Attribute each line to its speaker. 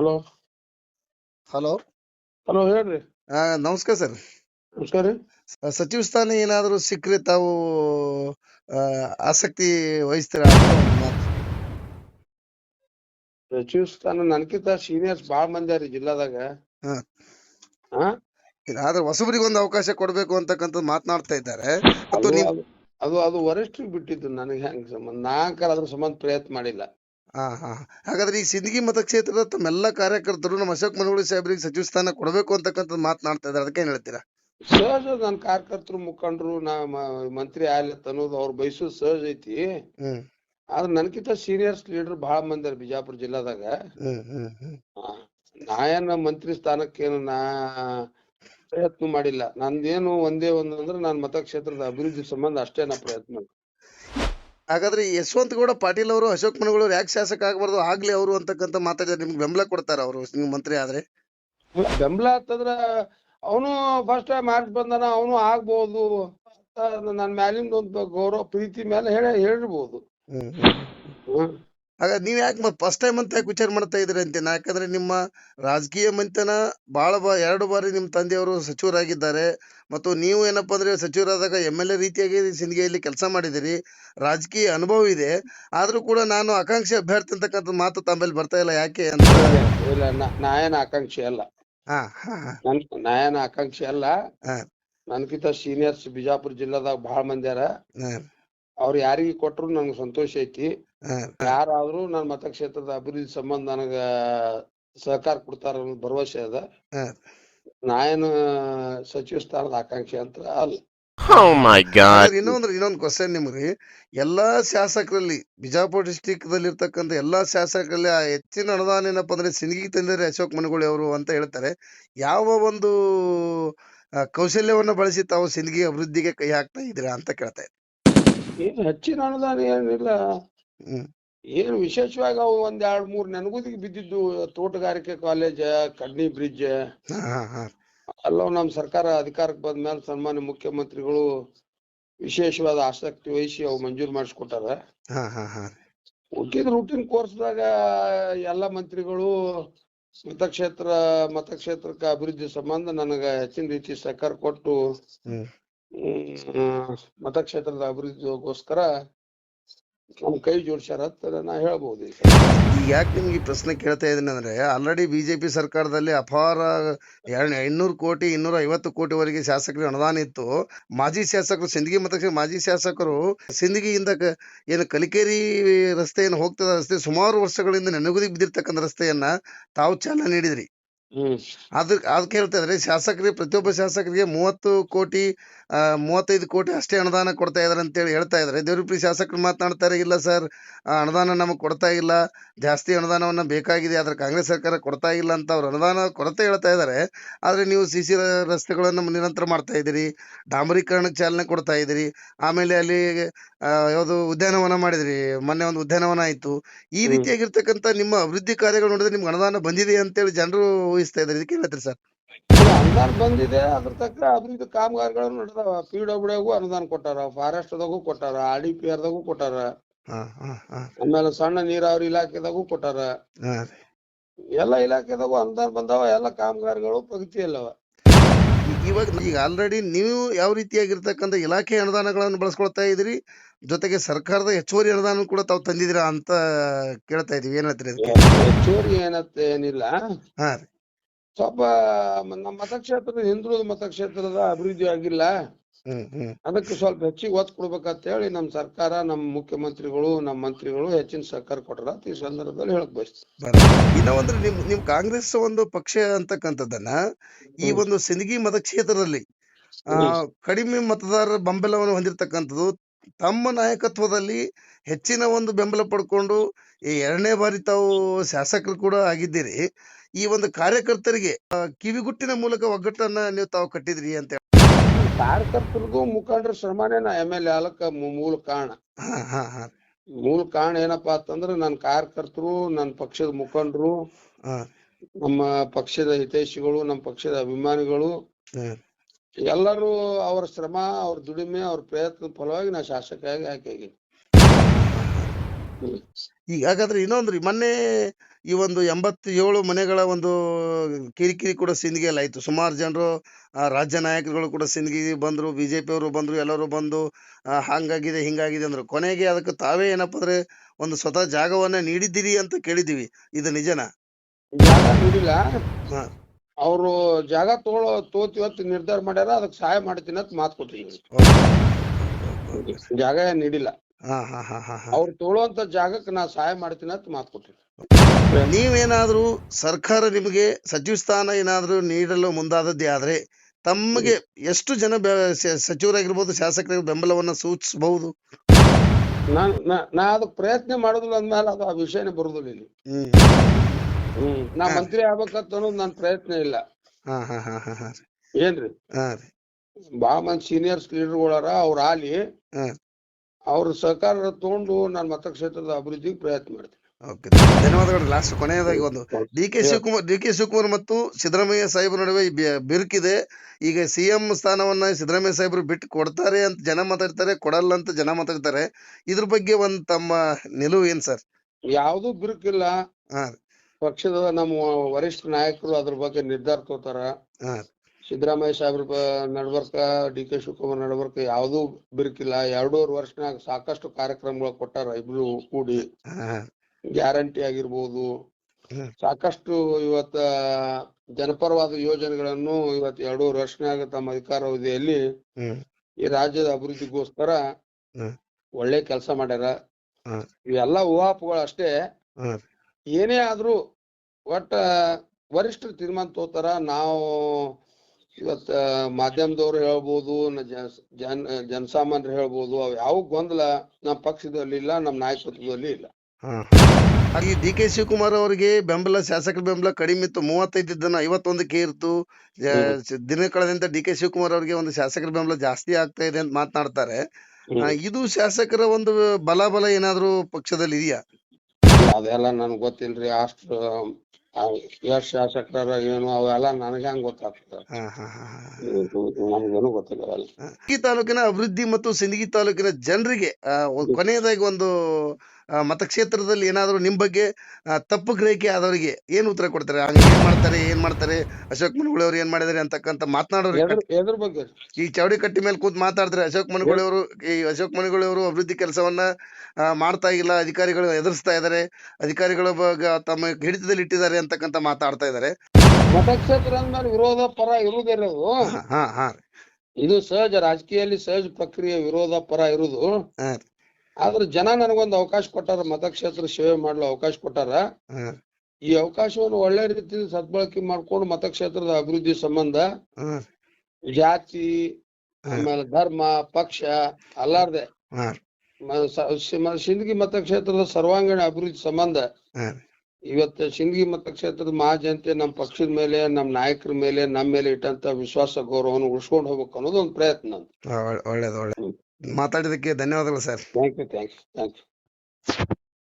Speaker 1: Hello.
Speaker 2: Hello.
Speaker 1: Hello ಹೇಳ್ರಿ.
Speaker 2: ನಮಸ್ಕಾರ sir.
Speaker 1: ನಮಸ್ಕಾರ ರೀ.
Speaker 2: ಸಚಿವ ಸ್ಥಾನ ಏನಾದರೂ ಸಿಕ್ಕರೆ ತಾವು ಆ, ಆಸಕ್ತಿ ವಹಿಸ್ತೀರಾ ಅಂತ ಒಂದ್ ಮಾತು.
Speaker 1: ಸಚಿವ ಸ್ಥಾನ ನನ್ಕಿಂತ ಸೀನಿಯರ್ಸ್ ಬಾಳ ಮಂದಿ ರೀ ಜಿಲ್ಲಾದಾಗ.
Speaker 2: ಹಾ.
Speaker 1: ಹಾ
Speaker 2: ಇಲ್ಲ, ಆದ್ರೆ ಹೊಸಬರಿಗೆ ಒಂದು ಅವಕಾಶ ಕೊಡಬೇಕು ಅಂತಕ್ಕಂಥ ಮಾತನಾಡ್ತಾ ಇದ್ದಾರೆ. ಮತ್ತು
Speaker 1: ಅದು
Speaker 2: ನೀವು
Speaker 1: ಅದು- ಅದು ವರಿಷ್ಠರಿಗೆ ಬಿಟ್ಟಿದ್ದು ನನಗೆ ಹೆಂಗ್ ಸಂಬಂಧ? ನಾಲ್ಕರ ಅದ್ರ ಸಂಬಂಧ ಪ್ರಯತ್ನ ಮಾಡಿಲ್ಲ.
Speaker 2: ಹಾ ಹಾಂ ಹಾಗಾದ್ರೆ ಈ ಸಿಂದಗಿ ಮತಕ್ಷೇತ್ರದ ತಮ್ಮೆಲ್ಲ ಕಾರ್ಯಕರ್ತರು ನಮ್ಮ ಅಶೋಕ್ ಮನಗೂಳಿ ಸಾಹೇಬರಿಗೆ ಸಚಿವ ಸ್ಥಾನ ಕೊಡಬೇಕು ಅಂತಕ್ಕಂಥದ್ದು ಮಾತನಾಡ್ತಾ ಇದ್ದಾರೆ. ಅದಕ್ಕೆ ಏನು ಹೇಳ್ತೀರಾ?
Speaker 1: ಸಹಜ ನನ್ನ ಕಾರ್ಯಕರ್ತರು ಮುಖಂಡರು ನಾ ಮ- ಮಂತ್ರಿ ಆಗ್ಲತ್ತ ಅನ್ನೋದು ಅವ್ರು ಬಯಸೋದು ಸಹಜ ಐತಿ.
Speaker 2: ಹ್ಮ್.
Speaker 1: ಆದ್ರೆ ನನ್ಕಿಂತ ಸೀನಿಯರ್ಸ್ ಲೀಡರ್ ಬಹಳ ಮಂದಿ ಅದಾರ ಬಿಜಾಪುರ ಜಿಲ್ಲಾದಾಗ.
Speaker 2: ಹ್ಮ್ ಹ್ಮ್ ಹ್ಮ್.
Speaker 1: ಹಾ. ನಾ ಏನ ಮಂತ್ರಿ ಸ್ಥಾನಕ್ಕೇನು ನಾ ಪ್ರಯತ್ನ ಮಾಡಿಲ್ಲ. ನಂದೇನು ಒಂದೇ ಒಂದು ಅಂದ್ರೆ ನಾನು ಮತಕ್ಷೇತ್ರದ ಅಭಿವೃದ್ಧಿ ಸಂಬಂಧ ಅಷ್ಟೇ ನಾ ಪ್ರಯತ್ನ
Speaker 2: ಹಾಗಾದ್ರೆ ಈ ಯಶವಂತ ಗೌಡ ಪಾಟೀಲ್ ಅವರು ಅಶೋಕ್ ಮನಗೂಳಿ ಅವ್ರು ಯಾಕೆ ಶಾಸಕ ಆಗಬಾರ್ದು? ಆಗ್ಲಿ ಅವರು ಅಂತಕ್ಕಂತ ಮಾತಾಡಿದ್ರೆ ನಿಮ್ಗೆ ಬೆಂಬಲ ಕೊಡ್ತಾರ ಅವರು ನೀವು ಮಂತ್ರಿ ಆದ್ರೆ.
Speaker 1: ಬೆಂಬಲ ಅಂತಂದ್ರ ಅವನು ಫಸ್ಟ್ ಟೈಮ್ ಮಾರ್ಚ್ ಬಂದನ ಅವನು ಆಗ್ಬೋದು ಅಂತ ನನ್ ಮ್ಯಾಲಿಂದ ಒಂದು ಗೌರವ ಪ್ರೀತಿ ಮೇಲೆ ಹೇಳಿ ಹೇಳಿರ್ಬೋದು. ನೀವು.
Speaker 2: ಹಾಗಾದ್ರೆ ನೀವ್ ಯಾಕೆ ಮತ್ತೆ ಫಸ್ಟ್ ಟೈಮ್ ಅಂತ ಯಾಕೆ ವಿಚಾರ ಮಾಡ್ತಾ ಇದ್ರಿ ಅಂತೀನಿ? ಯಾಕಂದ್ರೆ ನಿಮ್ಮ ರಾಜಕೀಯ ಮಂತನ ಬಹಳ ಬಾ ಎರಡು ಬಾರಿ ನಿಮ್ಮ ತಂದೆಯವರು ಸಚಿವರಾಗಿದ್ದಾರೆ. ಮತ್ತು ನೀವು ಏನಪ್ಪಾ ಅಂದ್ರೆ ಸಚಿವರಾದಾಗ ಎಂ ಎಲ್ ಎ ರೀತಿಯಾಗಿ ಸಿಂದಗಿಯಲ್ಲಿ ಕೆಲಸ ಮಾಡಿದಿರಿ ರಾಜಕೀಯ ಅನುಭವ ಇದೆ. ಆದ್ರೂ ಕೂಡ ನಾನು ಆಕಾಂಕ್ಷಿ ಅಭ್ಯರ್ಥಿ ಅಂತಕ್ಕಂಥ ಮಾತು ತಮ್ಮಲ್ಲಿ ಬರ್ತಾ ಇಲ್ಲ. ಯಾಕೆ ಅಂತ
Speaker 1: ಇಲ್ಲ ನಾಯನ ಆಕಾಂಕ್ಷಿ ಅಲ್ಲ.
Speaker 2: ಹಾ ಹಾ ಹಾ.
Speaker 1: ನನ್ ನಾ ಏನ್ ಆಕಾಂಕ್ಷಿ ಅಲ್ಲ.
Speaker 2: ಹಾ.
Speaker 1: ನನ್ಕಿಂತ ಸೀನಿಯರ್ಸ್ ಬಿಜಾಪುರ ಜಿಲ್ಲಾದಾಗ ಬಹಳ ಮಂದಿ ಅವ್ರು ಯಾರಿಗಿ ಕೊಟ್ರು ನನಗೆ ಸಂತೋಷ ಐತಿ. ಯಾರಾದ್ರೂ ನನ್ನ ಮತಕ್ಷೇತ್ರದ ಅಭಿವೃದ್ಧಿ ಸಂಬಂಧ ನನಗ ಸಹಕಾರ ಕೊಡ್ತಾರ ಅನ್ನೋದು ಭರವಸೆ ಅದ.
Speaker 2: ಹಾ.
Speaker 1: ನಾ ಏನು ಸಚಿವ ಸ್ಥಾನದ ಆಕಾಂಕ್ಷಿ ಅಂತ ಅಲ್ಲ.
Speaker 3: ಇನ್ನೊಂದ್ರ ಇನ್ನೊಂದ್ god.
Speaker 2: ಇನ್ನೊಂದು ಕ್ವಶನ್ ನಿಮ್ರಿ ಎಲ್ಲಾ ಶಾಸಕರಲ್ಲಿ ಬಿಜಾಪುರ ಡಿಸ್ಟಿಕ್ ದಲ್ಲಿ ಇರ್ತಕ್ಕಂಥ ಎಲ್ಲಾ ಶಾಸಕರಲ್ಲಿ ಆ ಹೆಚ್ಚಿನ ಅನುದಾನ ಏನಪ್ಪಾ ಅಂದ್ರೆ ಸಿನಿಗಿ ತಂದಿದ್ರೆ ಅಶೋಕ್ ಮನಗೋಳಿ ಅವರು ಅಂತ ಹೇಳ್ತಾರೆ. ಯಾವ ಒಂದು ಕೌಶಲ್ಯವನ್ನ ಬಳಸಿ ತಾವು ಸಿಂದಗಿ ಅಭಿವೃದ್ಧಿಗೆ ಕೈ ಹಾಕ್ತಾ ಇದ್ದೀರಾ ಅಂತ ಕೇಳ್ತಾ ಇದ್ದೀನಿ
Speaker 1: ಹೆಚ್ಚಿನ ಅನುದಾನ ಏನಿಲ್ಲ. ಏನ್ ವಿಶೇಷವಾಗಿ ಅವು ಒಂದ್ ಎರಡ್ ಮೂರ್ ನೆನಗುದಿಗೆ ಬಿದ್ದಿದ್ದು ತೋಟಗಾರಿಕೆ ಕಾಲೇಜ್ ಕಡ್ನಿ ಬ್ರಿಡ್ಜ್ ಅಲ್ಲವು ನಮ್ ಸರ್ಕಾರ ಅಧಿಕಾರಕ್ಕೆ ಬಂದ್ಮೇಲೆ ಸನ್ಮಾನ್ಯ ಮುಖ್ಯಮಂತ್ರಿಗಳು ವಿಶೇಷವಾದ ಆಸಕ್ತಿ ವಹಿಸಿ ಅವು ಮಂಜೂರು ಮಾಡಿಸ್ಕೊಟ್ಟಾರ. ಉಳ್ಕಿದ ರೂಟೀನ್ ಕೋರ್ಸ್ದಾಗ ಎಲ್ಲ ಮಂತ್ರಿಗಳು ಮತಕ್ಷೇತ್ರ ಮತಕ್ಷೇತ್ರಕ್ಕೆ ಅಭಿವೃದ್ಧಿ ಸಂಬಂಧ ನನಗ ಹೆಚ್ಚಿನ ರೀತಿ ಸಹಕಾರ ಕೊಟ್ಟು ಮತಕ್ಷೇತ್ರದ ಅಭಿವೃದ್ಧಿಗೋಸ್ಕರ ಕೈ ಜೋಡಿಸ್ಯಾರ ಅಂತ ನಾ ಹೇಳ್ಬೋದು ಈಗ.
Speaker 2: ಯಾಕೆ ನಿಮ್ಗೆ ಈ ಪ್ರಶ್ನೆ ಕೇಳ್ತಾ ಇದ್ದೀನಿ ಅಂದ್ರೆ ಆಲ್ರೆಡಿ ಬಿಜೆಪಿ ಸರ್ಕಾರದಲ್ಲಿ ಅಪಾರ ಐನೂರು ಕೋಟಿ ಇನ್ನೂರ ಐವತ್ತು ಕೋಟಿವರೆಗೆ ಶಾಸಕರಿಗೆ ಅನುದಾನ ಇತ್ತು ಮಾಜಿ ಶಾಸಕರು, ಸಿಂದಗಿ ಮತಕ್ಷೇತ್ರ ಮಾಜಿ ಶಾಸಕರು ಸಿಂದಗಿಯಿಂದ ಏನು ಕಲಿಕೇರಿ ರಸ್ತೆ ಹೋಗ್ತದ ರಸ್ತೆ ಸುಮಾರು ವರ್ಷಗಳಿಂದ ನೆನಗುದಿಗೆ ಬಿದ್ದಿರ್ತಕ್ಕಂಥ ರಸ್ತೆಯನ್ನ ತಾವು ಚಾಲನೆ ನೀಡಿದ್ರಿ
Speaker 1: ಹ್ಮ್.
Speaker 2: ಅದ್ರ ಅದಕ್ಕೆ ಹೇಳ್ತಾ ಇದ್ರೆ ಶಾಸಕರಿಗೆ ಪ್ರತಿಯೊಬ್ಬ ಶಾಸಕರಿಗೆ ಮೂವತ್ತು ಕೋಟಿ ಮೂವತ್ತೈದು ಕೋಟಿ ಅಷ್ಟೇ ಅನುದಾನ ಕೊಡ್ತಾ ಇದಾರೆ ಅಂತೇಳಿ ಹೇಳ್ತಾ ಇದಾರೆ ದೇವ್ರಿಪ್ರಿ ಶಾಸಕರು ಮಾತನಾಡ್ತಾರೆ ಇಲ್ಲ ಸರ್ ಅನುದಾನ ನಮಗೆ ಕೊಡ್ತಾ ಇಲ್ಲ. ಜಾಸ್ತಿ ಅನುದಾನವನ್ನ ಬೇಕಾಗಿದೆ ಆದ್ರೆ ಕಾಂಗ್ರೆಸ್ ಸರ್ಕಾರ ಕೊಡ್ತಾ ಇಲ್ಲ ಅಂತ ಅವ್ರು ಅನುದಾನ ಕೊರತೆ ಹೇಳ್ತಾ ಇದಾರೆ ಆದ್ರೆ ನೀವು ಸಿ ಸಿ ರಸ್ತೆಗಳನ್ನು ನಿರಂತರ ಮಾಡ್ತಾ ಇದ್ದೀರಿ ಡಾಂಬರೀಕರಣಕ್ಕೆ ಚಾಲನೆ ಕೊಡ್ತಾ ಇದ್ದೀರಿ ಆಮೇಲೆ ಅಲ್ಲಿ ಯಾವುದು ಉದ್ಯಾನವನ ಮಾಡಿದ್ರಿ ಮೊನ್ನೆ ಒಂದು ಉದ್ಯಾನವನ ಆಯ್ತು. ಈ. ರೀತಿಯಾಗಿರ್ತಕ್ಕಂಥ ನಿಮ್ಮ ಅಭಿವೃದ್ಧಿ ಕಾರ್ಯಗಳು ನೋಡಿದ್ರೆ ನಿಮ್ಗೆ ಅನುದಾನ ಬಂದಿದೆ ಅಂತೇಳಿ ಜನರು ಊಹಿಸ್ತಾ ಇದ್ದಾರೆ ಇದಕ್ಕೆ ಹೇಳ್ತೀರಿ ಸರ್.
Speaker 1: ಅನುದಾನ ಬಂದಿದೆ. ಅದ್ರ ತಕ್ಕ ಅಭಿವೃದ್ಧಿ ಕಾಮಗಾರಿಗಳು ನಡೆದಾವ. ಪಿ ಡಬ್ಲ್ಯೂಗೂ ಅನುದಾನ ಕೊಟ್ಟಾರ ಫಾರೆಸ್ಟ್ ದಾಗೂ ಕೊಟ್ಟಾರ ಆರ್ ಡಿ ಪಿ ಆರ್ದಾಗೂ ಕೊಟ್ಟಾರ.
Speaker 2: ಹಾ ಹಾ ಹಾ.
Speaker 1: ಆಮೇಲೆ ಸಣ್ಣ ನೀರಾವರಿ ಇಲಾಖೆದಾಗೂ ಕೊಟ್ಟಾರ.
Speaker 2: ಹಾ
Speaker 1: ಎಲ್ಲ ಇಲಾಖೆದಾಗೂ ಅನುದಾನ ಬಂದಾವ ಎಲ್ಲ ಕಾಮಗಾರಿಗಳು ಪ್ರಗತಿಯಲ್ಲವ
Speaker 2: ಇಲ್ಲವ ಇವಾಗ ಈಗ ಆಲ್ರೆಡಿ ನೀವು ಯಾವ ರೀತಿಯಾಗಿರ್ತಕ್ಕಂಥ ಇಲಾಖೆ ಅನುದಾನಗಳನ್ನು ಬಳಸ್ಕೊಳ್ತಾ ಇದ್ರಿ ಜೊತೆಗೆ ಸರ್ಕಾರದ ಹೆಚ್ಚುವರಿ ಅನುದಾನ ಕೂಡ ತಾವು ತಂದಿದ್ದೀರಾ ಅಂತ ಕೇಳ್ತಾ ಇದೀವಿ ಏನ್ ಹೇಳ್ತೀರಿ
Speaker 1: ಹೆಚ್ಚುವರಿ ಏನತ್ತೆ ಏನಿಲ್ಲ.
Speaker 2: ಹಾ ರೀ
Speaker 1: ಸ್ವಲ್ಪ ನಮ್ಮ ಮತಕ್ಷೇತ್ರದ ಹಿಂದುಳಿದ ಮತಕ್ಷೇತ್ರದ ಅಭಿವೃದ್ಧಿ ಆಗಿಲ್ಲ ಅದಕ್ಕೆ ಸ್ವಲ್ಪ ಹೆಚ್ಚಿಗೆ ಒತ್ತು ಕೊಡ್ಬೇಕಂತ ಹೇಳಿ ನಮ್ಮ ಸರ್ಕಾರ ನಮ್ಮ ಮುಖ್ಯಮಂತ್ರಿಗಳು ನಮ್ಮ ಮಂತ್ರಿಗಳು ಹೆಚ್ಚಿನ ಸಹಕಾರ ಕೊಟ್ಟರ ಈ ಸಂದರ್ಭದಲ್ಲಿ ಹೇಳಕ್ ಬಯಸ್ತೀನಿ.
Speaker 2: ಇನ್ನ ಒಂದು ನಿಮ್ ನಿಮ್ ಕಾಂಗ್ರೆಸ್ ಒಂದು ಪಕ್ಷ ಅಂತಕ್ಕಂಥದ್ದನ್ನ ಈ. ಒಂದು ಸಿಂದಗಿ ಮತಕ್ಷೇತ್ರದಲ್ಲಿ ಆ ಕಡಿಮೆ ಮತದಾರರ ಬೆಂಬಲವನ್ನು ಹೊಂದಿರತಕ್ಕಂಥದ್ದು ತಮ್ಮ ನಾಯಕತ್ವದಲ್ಲಿ ಹೆಚ್ಚಿನ ಒಂದು ಬೆಂಬಲ ಪಡ್ಕೊಂಡು ಈ ಎರಡನೇ ಬಾರಿ ತಾವು ಶಾಸಕರು ಕೂಡ ಆಗಿದ್ದೀರಿ ಈ ಒಂದು ಕಾರ್ಯಕರ್ತರಿಗೆ ಕಿವಿಗುಟ್ಟಿನ ಮೂಲಕ ಒಗ್ಗಟ್ಟನ್ನ ನೀವು ತಾವು ಕಟ್ಟಿದ್ರಿ ಅಂತ.
Speaker 1: ಕಾರ್ಯಕರ್ತರಿಗೂ ಮುಖಂಡರ ಶ್ರಮನೇ ನಾ ಎಂ ಎಲ್ ಎ ಆಲಕ್ಕ ಮೂಲ ಕಾರಣ
Speaker 2: ಹಾ ಹಾ ಹಾ
Speaker 1: ಮೂಲ ಕಾರಣ ಏನಪ್ಪಾ ಅಂತಂದ್ರೆ ನನ್ನ ಕಾರ್ಯಕರ್ತರು ನನ್ನ ಪಕ್ಷದ ಮುಖಂಡರು ನಮ್ಮ ಪಕ್ಷದ ಹಿತೈಷಿಗಳು ನಮ್ಮ ಪಕ್ಷದ ಅಭಿಮಾನಿಗಳು. ಎಲ್ಲರೂ ಅವರ ಶ್ರಮ ಅವ್ರ ದುಡಿಮೆ ಅವ್ರ ಪ್ರಯತ್ನದ ಫಲವಾಗಿ ನಾ ಶಾಸಕ ಆಗಿ ಆಯ್ಕೆ.
Speaker 2: ಈಗ ಹಾಗಾದ್ರೆ ಇನ್ನೊಂದ್ರಿ ಮೊನ್ನೆ ಈ ಒಂದು ಎಂಬತ್ತೇಳು ಮನೆಗಳ ಒಂದು ಕಿರಿಕಿರಿ ಕೂಡ ಸಿಂದಗಿಯಲ್ಲಿ ಆಯ್ತು. ಸುಮಾರು ಜನರು ರಾಜ್ಯ ನಾಯಕರುಗಳು ಕೂಡ ಸಿಂದಗಿ ಬಂದ್ರು ಬಿಜೆಪಿ ಅವರು ಬಂದ್ರು ಎಲ್ಲರೂ ಬಂದು ಹಂಗಾಗಿದೆ ಹಿಂಗಾಗಿದೆ ಅಂದ್ರು. ಕೊನೆಗೆ ಅದಕ್ಕೆ ತಾವೇ ಏನಪ್ಪಾ ಅಂದ್ರೆ ಒಂದು ಸ್ವತಃ ಜಾಗವನ್ನ ನೀಡಿದ್ದೀರಿ ಅಂತ ಕೇಳಿದೀವಿ ಇದು ನಿಜನಾ?
Speaker 1: ಜಾಗ ನೀಡಿಲ್ಲ.
Speaker 2: ಹಾ.
Speaker 1: ಅವ್ರು ಜಾಗ ತಗೊಳ್ಳೋ ತೋತಿವತ್ತು ನಿರ್ಧಾರ ಮಾಡ್ಯಾರ ಅದಕ್ಕೆ ಸಹಾಯ ಮಾಡ್ತೀನಿ ಅಂತ ಮಾತು ಕೊಟ್ಟಿದ್ದೀನಿ ಜಾಗ ಏನ್ ನೀಡಿಲ್ಲ.
Speaker 2: ಹಾ ಹಾ ಹಾ ಹಾ ಹಾ.
Speaker 1: ಅವ್ರು ತೋಳುವಂತ ಜಾಗಕ್ಕೆ ನಾ ಸಹಾಯ ಮಾಡ್ತೀನಿ ಅಂತ ಮಾತು ಕೊಟ್ಟಿದ್ದೀನಿ
Speaker 2: ನೀವೇನಾದ್ರೂ ಸರ್ಕಾರ ನಿಮಗೆ ಸಚಿವ ಸ್ಥಾನ ಏನಾದರೂ ನೀಡಲು ಮುಂದಾದದ್ದೇ ಆದ್ರೆ ತಮಗೆ ಎಷ್ಟು ಜನ ಬೆ- ಸ- ಸಚಿವರಾಗಿರ್ಬೋದು ಶಾಸಕರಿಗೆ ಬೆಂಬಲವನ್ನ ಸೂಚಿಸಬಹುದು?
Speaker 1: ನಾನ್ ನಾ- ನಾ ಅದಕ್ಕೆ ಪ್ರಯತ್ನ ಮಾಡೋದಿಲ್ಲ ಅಂದ್ಮೇಲೆ ಅದು ಆ ವಿಷಯನೇ ಬರುದಿಲ್ಲ ಇಲ್ಲಿ.
Speaker 2: ಹ್ಮ್.
Speaker 1: ಹ್ಮ್ ನಾ ಮಂತ್ರಿ ಆಗ್ಬೇಕಂತ ಅನ್ನೋದು ನನ್ ಪ್ರಯತ್ನ ಇಲ್ಲ.
Speaker 2: ಹಾ ಹಾ ಹಾ ಹಾ ಹಾ. ರೀ.
Speaker 1: ಏನ್ರಿ?
Speaker 2: ಹಾ ರೀ.
Speaker 1: ಬಾಳ ಮಂದಿ ಸೀನಿಯರ್ಸ್ ಲೀಡರ್ಗಳಾರ ಅವ್ರ ಆಲಿ
Speaker 2: ಹಾ.
Speaker 1: ಅವ್ರ ಸಹಕಾರ ತಗೊಂಡು ನಾನ್ ಮತಕ್ಷೇತ್ರದ ಅಭಿವೃದ್ಧಿಗೆ ಪ್ರಯತ್ನ ಮಾಡ್ತೀನಿ.
Speaker 2: ಓಕೆ ಧನ್ಯವಾದಗಳು. ಲಾಸ್ಟ್ ಕೊನೆಯದಾಗಿ ಒಂದು D K Shivakumar D K Shivakumar ಮತ್ತು ಸಿದ್ದರಾಮಯ್ಯ ಸಾಹೇಬ್ರ ನಡುವೆ ಈ ಬಿ- ಬಿರುಕಿದೆ. ಈಗ ಸಿಎಂ ಸ್ಥಾನವನ್ನ ಸಿದ್ದರಾಮಯ್ಯ ಸಾಹೇಬ್ರು ಬಿಟ್ಟು ಕೊಡ್ತಾರೆ ಅಂತ ಜನ ಮಾತಾಡ್ತಾರೆ ಕೊಡಲ್ಲ ಅಂತ ಜನ ಮಾತಾಡ್ತಾರೆ. ಇದ್ರ ಬಗ್ಗೆ ಒಂದ್ ತಮ್ಮ ನಿಲುವು ಏನ್ ಸರ್?
Speaker 1: ಯಾವ್ದು ಬಿರುಕಿಲ್ಲ.
Speaker 2: ಹಾ.
Speaker 1: ಪಕ್ಷದ ನಮ್ಮ ವರಿಷ್ಠ ನಾಯಕರು ಅದ್ರ ಬಗ್ಗೆ ನಿರ್ಧಾರ ತಗೋತಾರ.
Speaker 2: ಹಾ.
Speaker 1: ಸಿದ್ದರಾಮಯ್ಯ ಸಾಹೇಬ್ರ ನಡಬರ್ಕ ಡಿ ಕೆ ಶಿವಕುಮಾರ್ ನಡಬರ್ಕ ಯಾವ್ದು ಬಿರುಕಿಲ್ಲ. ಎರಡೂವರೆ ವರ್ಷನಾಗ ಸಾಕಷ್ಟು ಕಾರ್ಯಕ್ರಮಗಳು ಕೊಟ್ಟಾರ ಇಬ್ರು ಕೂಡಿ. ಗ್ಯಾರಂಟಿ ಆಗಿರ್ಬೋದು. ಸಾಕಷ್ಟು ಇವತ್ತ ಜನಪರವಾದ ಯೋಜನೆಗಳನ್ನು ಇವತ್ತು ಎರಡೂವರೆ ವರ್ಷನಾಗ ತಮ್ಮ ಅಧಿಕಾರ
Speaker 2: ಅವಧಿಯಲ್ಲಿ
Speaker 1: ಈ ರಾಜ್ಯದ ಅಭಿವೃದ್ಧಿಗೋಸ್ಕರ ಒಳ್ಳೆ ಕೆಲಸ ಮಾಡ್ಯಾರ. ಇವೆಲ್ಲ ಊಹಾಪಗಳು ಅಷ್ಟೇ. ಏನೇ ಆದ್ರೂ ಒಟ್ಟ ವರಿಷ್ಠರು ತೀರ್ಮಾನ ತಗೋತಾರ ನಾವು ಇವತ್ತ ಮಾಧ್ಯಮದವ್ರು ಹೇಳ್ಬೋದು ಜನ- ಜನ್ ಜನಸಾಮಾನ್ಯರು ಹೇಳ್ಬೋದು ಅವ್ ಯಾವ ಗೊಂದಲ ನಮ್ಮ ಪಕ್ಷದಲ್ಲಿ ಇಲ್ಲ ನಮ್ಮ ನಾಯಕತ್ವದಲ್ಲಿ ಇಲ್ಲ.
Speaker 2: ಈ ಡಿ ಕೆ ಶಿವಕುಮಾರ್ ಅವರಿಗೆ ಬೆಂಬಲ ಶಾಸಕರ ಬೆಂಬಲ ಕಡಿಮೆ ಇತ್ತು. ಮೂವತ್ತೈದು ಇದ್ದನ್ನ ಐವತ್ತೊಂದಕ್ಕೆ ಇರ್ತು. ದಿನ ಕಳೆದಂತ ಡಿ ಕೆ ಶಿವಕುಮಾರ್ ಅವರಿಗೆ ಒಂದು ಶಾಸಕರ ಬೆಂಬಲ ಜಾಸ್ತಿ ಆಗ್ತಾ ಇದೆ ಅಂತ ಮಾತನಾಡ್ತಾರೆ. ಇದು ಶಾಸಕರ ಒಂದು ಬಲ ಬಲ ಏನಾದ್ರೂ ಪಕ್ಷದಲ್ಲಿ ಇದೆಯಾ?
Speaker 1: ಅದೆಲ್ಲ ನನ್ಗೆ ಗೊತ್ತಿಲ್ರಿ. ಅಷ್ಟು ಎಷ್ಟ್ ಶಾಸಕರ ಏನು ಅವೆಲ್ಲ ನನಗೆ ಹಂಗ ಗೊತ್ತಾಗ್ತದ. ನಮ್ಗೇನು ಗೊತ್ತಿಲ್ಲ ಅವೆಲ್ಲ.
Speaker 2: ಸಿಂದಗಿ ತಾಲೂಕಿನ ಅಭಿವೃದ್ಧಿ ಮತ್ತು ಸಿಂದಗಿ ತಾಲೂಕಿನ ಜನರಿಗೆ ಕೊನೆಯದಾಗಿ ಒಂದು ಮತಕ್ಷೇತ್ರದಲ್ಲಿ ಏನಾದರೂ ನಿಮ್ಮ ಬಗ್ಗೆ ತಪ್ಪು ಗ್ರಹಿಕೆ ಆದವರಿಗೆ ಏನು ಉತ್ತರ ಕೊಡ್ತಾರೆ? ಹಂಗೆ ಏನು ಮಾಡ್ತಾರೆ ಏನು ಮಾಡ್ತಾರೆ? ಅಶೋಕ್ ಮನಗುಳಿ ಅವರು ಏನ್ ಮಾಡಿದ್ದಾರೆ ಅಂತಕ್ಕಂತ ಮಾತನಾಡೋರು
Speaker 1: ಎದ್ರ ಬಗ್ಗೆ.
Speaker 2: ಈ ಚೌಡಿ ಕಟ್ಟಿ ಮೇಲೆ ಕೂತ್ ಮಾತಾಡ್ತಾರೆ. ಅಶೋಕ್ ಮನಗುಳಿ ಅವರು ಈ ಅಶೋಕ್ ಮನಗುಳಿ ಅವರು ಅಭಿವೃದ್ಧಿ ಕೆಲಸವನ್ನ ಮಾಡ್ತಾ ಇಲ್ಲ ಅಧಿಕಾರಿಗಳು ಎದುರಿಸ್ತಾ ಇದ್ದಾರೆ ಅಧಿಕಾರಿಗಳ ಬಗ್ಗೆ ತಮ್ಮ ಹಿಡಿತದಲ್ಲಿ ಇಟ್ಟಿದ್ದಾರೆ ಅಂತಕ್ಕಂಥ ಮಾತಾಡ್ತಾ ಇದ್ದಾರೆ.
Speaker 1: ಮತಕ್ಷೇತ್ರ ಅಂದ್ಮೇಲೆ ವಿರೋಧ ಪರ
Speaker 2: ಹಾ
Speaker 1: ಇದು ಸಹಜ ರಾಜಕೀಯದಲ್ಲಿ ಸಹಜ ಪ್ರಕ್ರಿಯೆ ವಿರೋಧ ಪರ ಇರುವುದು.
Speaker 2: ಹಾ
Speaker 1: ಆದ್ರೆ ಜನ ನನಗೊಂದು ಅವಕಾಶ ಕೊಟ್ಟಾರ ಮತಕ್ಷೇತ್ರ ಸೇವೆ ಮಾಡಲು ಅವಕಾಶ ಕೊಟ್ಟಾರ. ಈ ಅವಕಾಶವನ್ನು ಒಳ್ಳೆ ರೀತಿಯಲ್ಲಿ ಸದ್ಬಳಕೆ ಮಾಡ್ಕೊಂಡು ಮತಕ್ಷೇತ್ರದ ಅಭಿವೃದ್ಧಿ ಸಂಬಂಧ ಜಾತಿ. ಆಮೇಲೆ ಧರ್ಮ ಪಕ್ಷ ಅಲ್ಲಾರ್ದೆ.
Speaker 2: ಹಾ.
Speaker 1: ಮ- ಸ- ಸಿ- ಸಿಂದಗಿ ಮತಕ್ಷೇತ್ರದ ಸರ್ವಾಂಗೀಣ ಅಭಿವೃದ್ಧಿ ಸಂಬಂಧ. ಇವತ್ತು ಸಿಂದಗಿ ಮತಕ್ಷೇತ್ರದ ಮಹಾಜನತೆ ನಮ್ಮ ಪಕ್ಷದ ಮೇಲೆ ನಮ್ಮ ನಾಯಕರ ಮೇಲೆ ನಮ್ಮ ಮೇಲೆ ಇಟ್ಟಂತ ವಿಶ್ವಾಸ ಗೌರವವನ್ನು ಉಳಿಸ್ಕೊಂಡು ಹೋಗ್ಬೇಕು ಅನ್ನೋದು ಒಂದು ಪ್ರಯತ್ನ ನಂದು.
Speaker 2: ಒಳ್ಳೆ- ಒಳ್ಳೇದು ಒಳ್ಳೆ ಮಾತಾಡಿದಕ್ಕೆ ಧನ್ಯವಾದಗಳು sir.
Speaker 1: Thank you thank you thank you